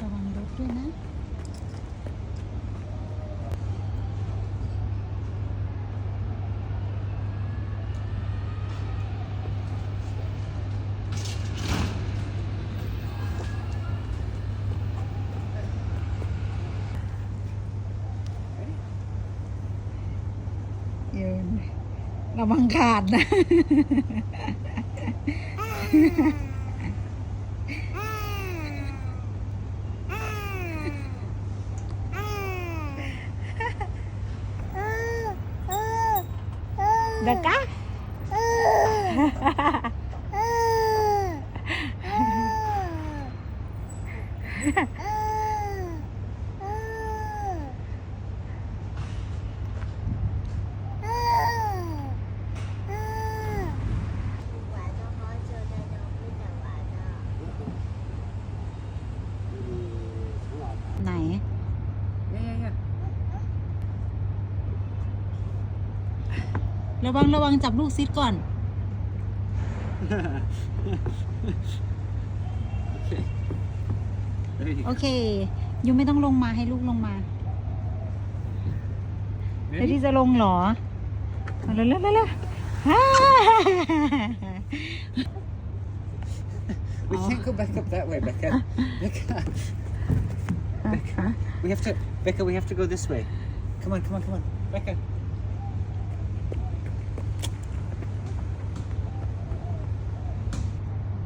ระวังรถด้วยนะยืนระวังขาดนะ Được cá ระวังระวังจับลูกซิดก่อน โอเคยูไม่ต้องลงมาให้ลูกลงมาเดี๋ยวที่จะลงเหรอเอาเร็วเร็วเร็วเร็วฮ่า We can't go back up that way, Becca. Becca. Becca. We have to, Becca, we have to go this way. Come on, come on, come on. Becca.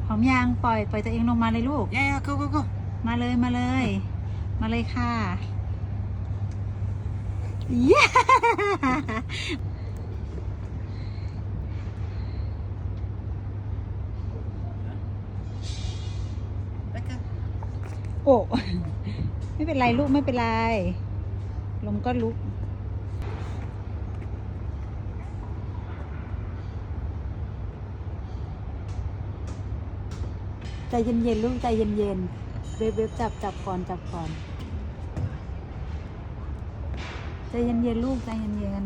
พร้ อมยังปล่อยปล่อยตัวเองลงมาเลยลูก Yeah, yeah, go, go, go. มาเลยมาเลย มาเลยค่ะเย้ Becca. โอ้ ไม่เป็นไรลูกไม่เป็นไร ลมก็ลุก ใจเย็นๆลูกใจเย็นๆเว็บเว็บจับจับก่อนจับก่อนใจเย็นๆลูกใจเย็น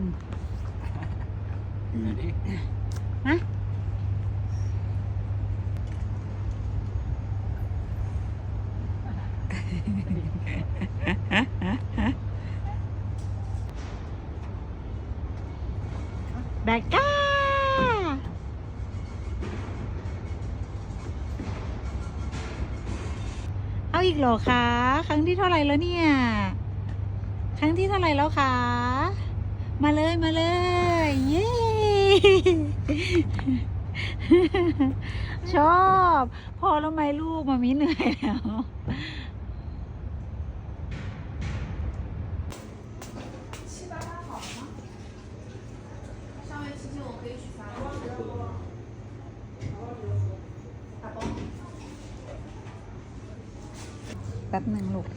Ready? ๆฮะแบกก้า อีกหรอคะ ครั้งที่เท่าไหร่แล้วเนี่ย ครั้งที่เท่าไหร่แล้วคะ มาเลยมาเลย เย้ชอบ พอแล้วไหมลูกมามีเหนื่อยแล้วแป๊บหนึ่งลูก